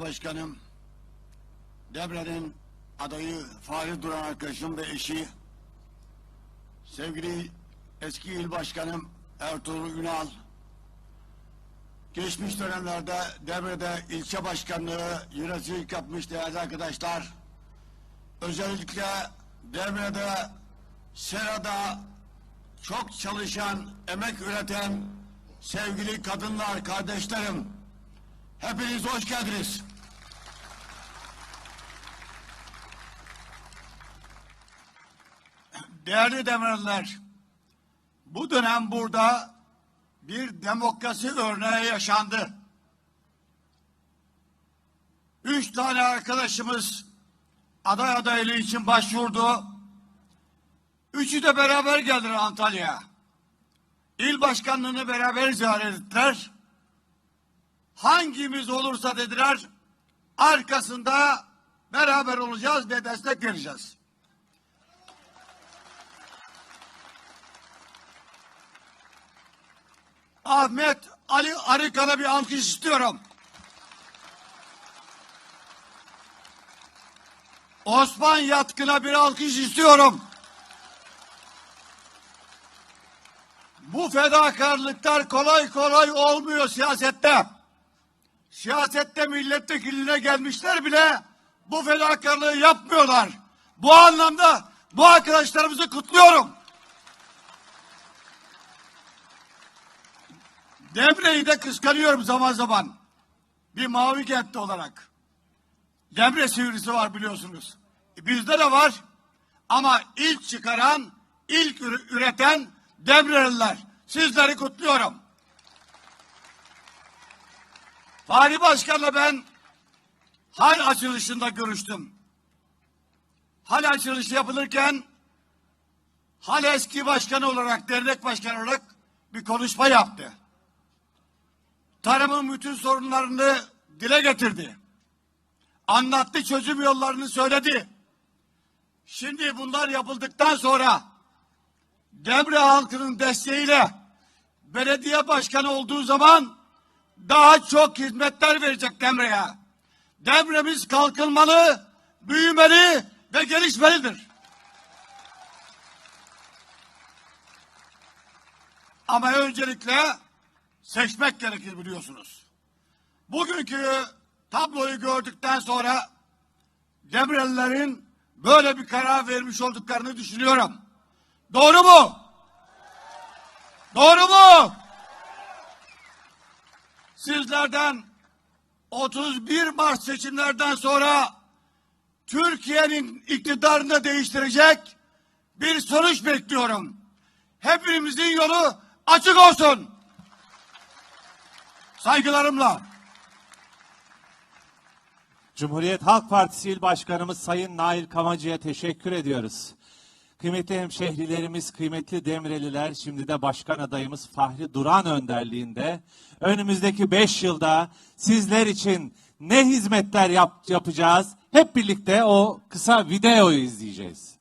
ilçe başkanım, Devre'nin adayı Fahri Duran arkadaşım ve eşi, sevgili eski il başkanım Ertuğrul Ünal, geçmiş dönemlerde Devre'de ilçe başkanlığı yöneticilik yapmış değerli arkadaşlar, özellikle Devre'de Sera'da çok çalışan, emek üreten sevgili kadınlar, kardeşlerim, hepiniz hoş geldiniz. Değerli demirler, bu dönem burada bir demokrasi örneği yaşandı. Üç tane arkadaşımız aday adaylığı için başvurdu. Üçü de beraber geldiler Antalya'ya. İl başkanlığını beraber ziyaret ettiler. Hangimiz olursa dediler, arkasında beraber olacağız ve destek vereceğiz. Ahmet Ali Arıkan'a bir alkış istiyorum. Osman Yatkın'a bir alkış istiyorum. Bu fedakarlıklar kolay kolay olmuyor siyasette. Siyasette milletvekiline gelmişler bile bu fedakarlığı yapmıyorlar. Bu anlamda bu arkadaşlarımızı kutluyorum. Demre'yi de kıskanıyorum zaman zaman. Bir mavi kentli olarak. Demre sivrisi var biliyorsunuz. E, Bizde de var. Ama ilk çıkaran, ilk üre- üreten Demreliler. Sizleri kutluyorum. Fahri Başkan'la ben hal açılışında görüştüm. Hal açılışı yapılırken hal eski başkanı olarak, dernek başkanı olarak bir konuşma yaptı. Tarımın bütün sorunlarını dile getirdi. Anlattı çözüm yollarını söyledi. Şimdi bunlar yapıldıktan sonra Demre halkının desteğiyle belediye başkanı olduğu zaman daha çok hizmetler verecek Demre'ye. Demre'miz kalkınmalı, büyümeli ve gelişmelidir. Ama öncelikle seçmek gerekir biliyorsunuz. Bugünkü tabloyu gördükten sonra Demirelilerin böyle bir karar vermiş olduklarını düşünüyorum. Doğru mu? Doğru mu? Sizlerden 31 Mart seçimlerden sonra Türkiye'nin iktidarını değiştirecek bir sonuç bekliyorum. Hepimizin yolu açık olsun. Saygılarımla. Cumhuriyet Halk Partisi İl Başkanımız Sayın Nail Kamacı'ya teşekkür ediyoruz. Kıymetli hemşehrilerimiz, kıymetli Demreliler, şimdi de başkan adayımız Fahri Duran önderliğinde önümüzdeki beş yılda sizler için ne hizmetler yap- yapacağız? Hep birlikte o kısa videoyu izleyeceğiz.